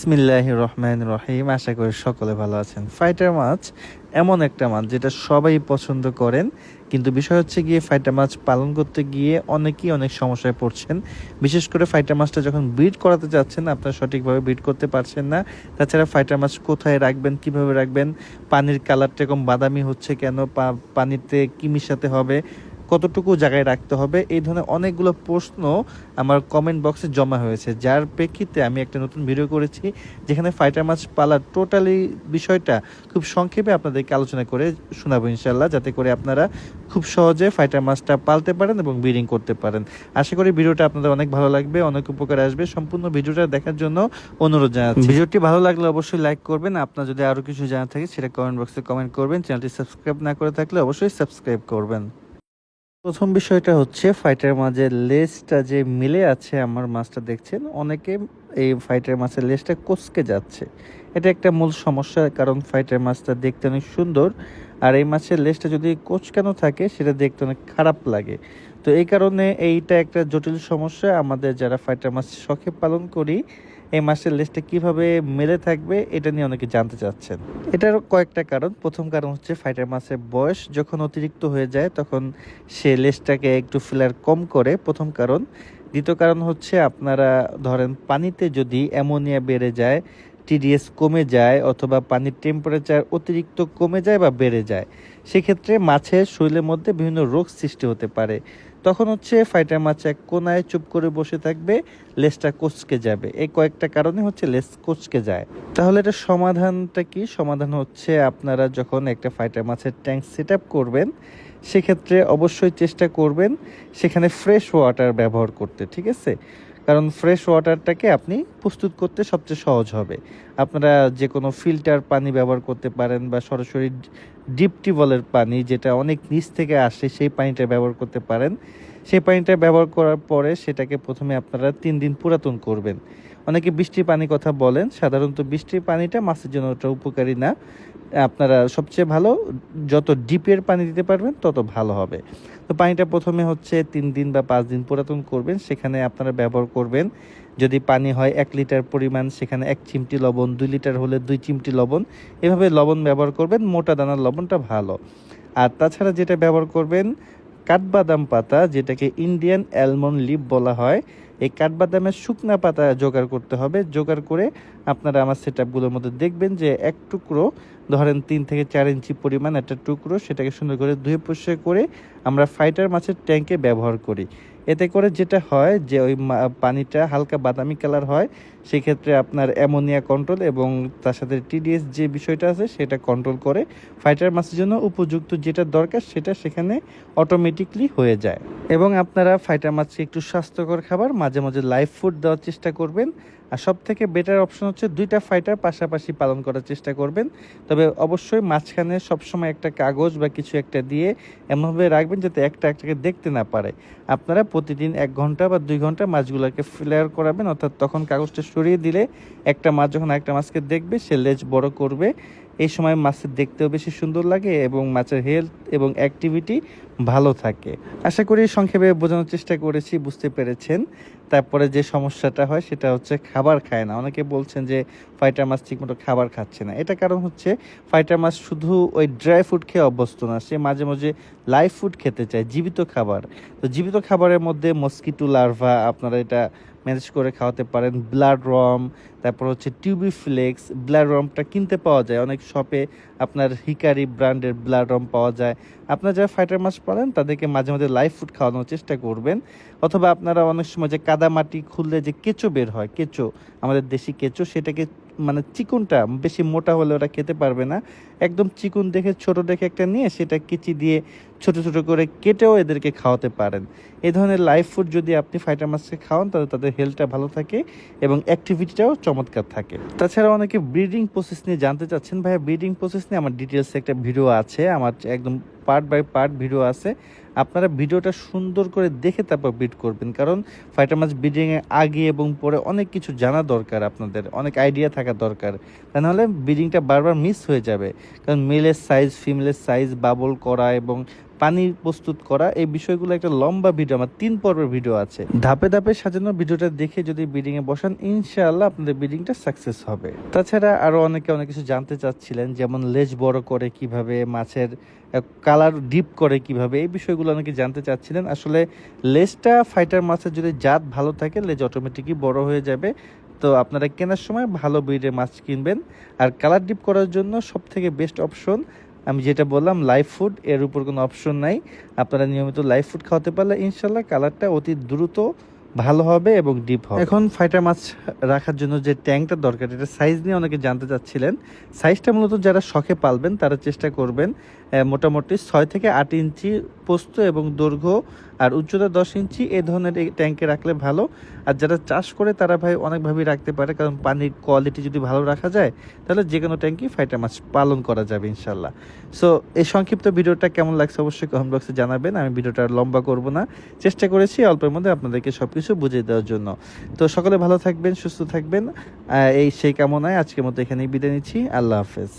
বিসমিল্লাহ রহমান রহিম, আশা করি সকলে ভালো আছেন। ফাইটার মাছ এমন একটা মাছ যেটা সবাই পছন্দ করেন, কিন্তু বিষয় হচ্ছে গিয়ে ফাইটার মাছ পালন করতে গিয়ে অনেকেই অনেক সমস্যায় পড়ছেন। বিশেষ করে ফাইটার মাছটা যখন ব্রিড করাতে যাচ্ছেন, আপনারা সঠিকভাবে ব্রিড করতে পারছেন না। তাছাড়া ফাইটার মাছ কোথায় রাখবেন, কীভাবে রাখবেন, পানির কালারটা এরকম বাদামি হচ্ছে কেন পানিতে কি মিশাতে হবে কতটুকু জায়গায় রাখতে হবে, এই ধরনের অনেকগুলো প্রশ্ন আমার কমেন্ট বক্সে জমা হয়েছে। যার প্রেক্ষিতে আমি একটা নতুন ভিডিও করেছি, যেখানে ফাইটার মাছ পালার টোটালি বিষয়টা খুব সংক্ষেপে আপনাদেরকে আলোচনা করে শোনাবো ইনশাল্লাহ যাতে করে আপনারা খুব সহজে ফাইটার মাছটা পালতে পারেন এবং ব্রিডিং করতে পারেন। আশা করি ভিডিওটা আপনাদের অনেক ভালো লাগবে, অনেক উপকার আসবে। সম্পূর্ণ ভিডিওটা দেখার জন্য অনুরোধ জানাচ্ছি। ভিডিওটি ভালো লাগলে অবশ্যই লাইক করবেন। আপনার যদি আরও কিছু জানা থাকে, সেটা কমেন্ট বক্সে কমেন্ট করবেন। চ্যানেলটি সাবস্ক্রাইব না করে থাকলে অবশ্যই সাবস্ক্রাইব করবেন। প্রথম বিষয়টা হচ্ছে ফাইটার মাছের লেজটা যে মিলে আছে আমার মাছটা দেখছেন, অনেকে এই ফাইটার মাছের লেজটা কোচকে যাচ্ছে। এটা একটা মূল সমস্যা, কারণ ফাইটার মাছটা দেখতে অনেক সুন্দর, আর এই মাছের লেজটা যদি কোচকানো থাকে, সেটা দেখতে অনেক খারাপ লাগে। তো এই কারণে এইটা একটা জটিল সমস্যা। আমাদের যারা ফাইটার মাছ শখে পালন করি এই মাসের লেজটা কীভাবে মেলে থাকবে, এটা নিয়ে অনেকে জানতে চাচ্ছেন। এটার কয়েকটা কারণ। প্রথম কারণ হচ্ছে ফাইটার মাছের বয়স যখন অতিরিক্ত হয়ে যায়, তখন সে লেজটাকে একটু ফিলার কম করে। প্রথম কারণ। দ্বিতীয় কারণ হচ্ছে আপনারা ধরেন পানিতে যদি অ্যামোনিয়া বেড়ে যায় টিডিএস কমে যায়, অথবা পানির টেম্পারেচার অতিরিক্ত কমে যায় বা বেড়ে যায়, সেক্ষেত্রে মাছের শরীরের মধ্যে বিভিন্ন রোগ সৃষ্টি হতে পারে। তখন হচ্ছে ফাইটার মাছ এক কোনায় চুপ করে বসে থাকবে লেসটা কোচকে যাবে। এই কয়েকটা কারণে হচ্ছে লেস কোচকে যায়। তাহলে এটা সমাধানটা কি? সমাধান হচ্ছে আপনারা যখন একটা ফাইটার মাছের ট্যাঙ্ক সেট করবেন, সেক্ষেত্রে অবশ্যই চেষ্টা করবেন সেখানে ফ্রেশ ওয়াটার ব্যবহার করতে, ঠিক আছে? কারণ ফ্রেশ ওয়াটারটাকে আপনি প্রস্তুত করতে সবচেয়ে সহজ হবে। আপনারা যে কোনো ফিল্টার পানি ব্যবহার করতে পারেন বা সরাসরি ডিপ টিউবওয়েলের পানি যেটা অনেক নিচ থেকে আসে সেই পানিটা ব্যবহার করতে পারেন। সেই পানিটা ব্যবহার করার পরে সেটাকে প্রথমে আপনারা তিন দিন পুরাতন করবেন। অনেকে বৃষ্টির পানি কথা বলেন, সাধারণত বৃষ্টির পানিটা মাছের জন্য ওটা উপকারী না। আপনারা সবচেয়ে ভালো, যত ডিপের পানি দিতে পারবেন, তত ভালো হবে। তো পানিটা প্রথমে হচ্ছে তিন দিন বা পাঁচ দিন পুরাতন করবেন। সেখানে আপনারা ব্যবহার করবেন, যদি পানি হয় এক লিটার পরিমাণ, সেখানে এক চিমটি লবণ, দুই লিটার হলে দুই চিমটি লবণ। এভাবে লবণ ব্যবহার করবেন, মোটা দানার লবণটা ভালো। আর তাছাড়া যেটা ব্যবহার করবেন কাঠবাদাম পাতা, যেটাকে ইন্ডিয়ান অ্যালমন্ড লিপ বলা হয়, এই কাঠবাদামের শুকনা পাতা জোগাড় করতে হবে। জোগাড় করে আপনারা আমার সেট আপগুলোর মধ্যে দেখবেন যে এক টুকরো, ধরেন তিন থেকে চার ইঞ্চি পরিমাণ একটা টুকরো, সেটাকে সুন্দর করে ধুয়ে পরিষ্কার করে আমরা ফাইটার মাছের ট্যাঙ্কে ব্যবহার করি। এতে করে যেটা হয় যে ওই পানিটা হালকা বাদামি কালার হয়, সেক্ষেত্রে আপনার অ্যামোনিয়া কন্ট্রোল এবং তার সাথে টিডিএস যে বিষয়টা আছে সেটা কন্ট্রোল করে ফাইটার মাছের জন্য উপযুক্ত যেটা দরকার সেটা সেখানে অটোমেটিকলি হয়ে যায়। এবং আপনারা ফাইটার মাছকে একটু স্বাস্থ্যকর খাবার, মাঝে মাঝে লাইফ ফুড দেওয়ার চেষ্টা করবেন। আর সব থেকে বেটার অপশন হচ্ছে দুইটা ফাইটার পাশাপাশি পালন করার চেষ্টা করবেন। তবে অবশ্যই মাঝখানে সবসময় একটা কাগজ বা কিছু একটা দিয়ে এমনভাবে রাখবেন যাতে একটা একটাকে দেখতে না পারে। আপনারা প্রতিদিন এক ঘণ্টা বা দুই ঘণ্টা মাছগুলোকে ফ্লেয়ার করাবেন, অর্থাৎ তখন কাগজটা সরিয়ে দিলে একটা মাছ যখন একটা মাছকে দেখবে, সে লেজ বড় করবে। এই সময় মাছের দেখতেও বেশি সুন্দর লাগে এবং মাছের হেলথ এবং অ্যাক্টিভিটি ভালো থাকে। আশা করি সংক্ষেপে বোঝানোর চেষ্টা করেছি, বুঝতে পেরেছেন। তারপরে যে সমস্যাটা হয় সেটা হচ্ছে খাবার খায় না। অনেকে বলছেন যে ফাইটার মাছ ঠিকমতো খাবার খাচ্ছে না। এটা কারণ হচ্ছে ফাইটার মাছ শুধু ওই ড্রাই ফুড খেয়ে অভ্যস্ত না, সে মাঝে মাঝে লাইভ ফুড খেতে চায়, জীবিত খাবার। তো জীবিত খাবারের মধ্যে মস্কিটো লার্ভা আপনারা এটা ম্যানেজ করে খাওয়াতে পারেন। ব্লাড রম তারপর হচ্ছে টিউবি ফ্লেক্স ব্লাড রমটা কিনতে পাওয়া যায়। অনেক শপে আপনার হিকারি ব্র্যান্ডের ব্লাড রম পাওয়া যায়। আপনারা যারা ফাইটার মাছ পালেন, তাদেরকে মাঝে মাঝে লাইফ ফুড খাওয়ানোর চেষ্টা করবেন। অথবা আপনারা অনেক সময় যে কাদা মাটি খুললে যে কেঁচো বের হয়, কেঁচো, আমাদের দেশি কেঁচো, সেটাকে মানে চিকুনটা বেশি মোটা হলে ওরা খেতে পারবে না। একদম চিকুন দেখে, ছোট দেখে একটা নিয়ে সেটা কেচি দিয়ে ছোট ছোট করে কেটেও এদেরকে খাওয়াতে পারেন। এই ধরনের লাইফ ফুড যদি আপনি ফাইটার মাছকে খাওয়ান, তাহলে তাদের হেলথটা ভালো থাকে এবং অ্যাক্টিভিটিটাও চমৎকার থাকে। তাছাড়া অনেকে ব্রিডিং প্রসেস নিয়ে জানতে চাচ্ছেন, ভাইয়া ব্রিডিং প্রসেস নিয়ে আমার ডিটেলসে একটা ভিডিও আছে, আমার একদম পার্ট বাই পার্ট ভিডিও আছে। আপনারা ভিডিওটা সুন্দর করে দেখে তারপর বিট করবেন। কারণ ফাইটার মাছ ব্রিডিংয়ের আগে এবং পরে অনেক কিছু জানা দরকার আপনাদের, অনেক আইডিয়া থাকা দরকার। তা নাহলে ব্রিডিংটা বারবার মিস হয়ে যাবে। কারণ মেলের সাইজ ফিমেলের সাইজ বাবল করা এবং পানি প্রস্তুত করা, এই বিষয়গুলো একটা লম্বা ভিডিও, আমার তিন পর্বের ভিডিও আছে। ধাপে ধাপে সাজানো ভিডিওটা দেখে যদি ব্রিডিং এ বসান, ইনশাআল্লাহ আপনাদের ব্রিডিংটা সাকসেস হবে। তাছাড়া আরও অনেকে অনেক কিছু জানতে চাচ্ছিলেন, যেমন লেজ বড় করে কীভাবে, মাছের কালার ডিপ করে কীভাবে, এই বিষয়গুলো অনেকে জানতে চাচ্ছিলেন। আসলে লেজটা ফাইটার মাছের যদি জাত ভালো থাকে, লেজ অটোমেটিকই বড় হয়ে যাবে। তো আপনারা কেনার সময় ভালো ব্রিডের মাছ কিনবেন। আর কালার ডিপ করার জন্য সব থেকে বেস্ট অপশন আমি যেটা বললাম লাইফ ফুড এর উপর কোনো অপশন নাই। আপনারা নিয়মিত লাইফ ফুড খাওয়াতে পারলে ইনশাল্লাহ কালারটা অতি দ্রুত ভালো হবে এবং ডিপ হবে। এখন ফাইটার মাছ রাখার জন্য যে ট্যাঙ্কটা দরকার, এটা সাইজ নিয়ে অনেকে জানতে চাচ্ছিলেন। সাইজটা মূলত যারা শখে পালবেন, তারা চেষ্টা করবেন মোটামুটি ছয় থেকে আট ইঞ্চি পোস্ত এবং দৈর্ঘ্য আর উচ্চতা দশ ইঞ্চি এই ধরনের ট্যাঙ্কে রাখলে ভালো। আর যারা চাষ করে, তারা ভাই অনেকভাবেই রাখতে পারে, কারণ পানির কোয়ালিটি যদি ভালো রাখা যায়, তাহলে যে কোনো ট্যাঙ্কি ফাইটার মাছ পালন করা যাবে ইনশাল্লাহ সো এই সংক্ষিপ্ত ভিডিওটা কেমন লাগছে অবশ্যই কমেন্ট বক্সে জানাবেন। আমি ভিডিওটা লম্বা করব না। চেষ্টা করেছি, অল্পের মধ্যে আপনাদেরকে সব কিছু বুঝিয়ে দেওয়ার জন্য। তো সকলে ভালো থাকবেন, সুস্থ থাকবেন। এই সেই কামনায় আজকের মতো এখানেই বিদায় নিচ্ছি। আল্লাহ হাফেজ।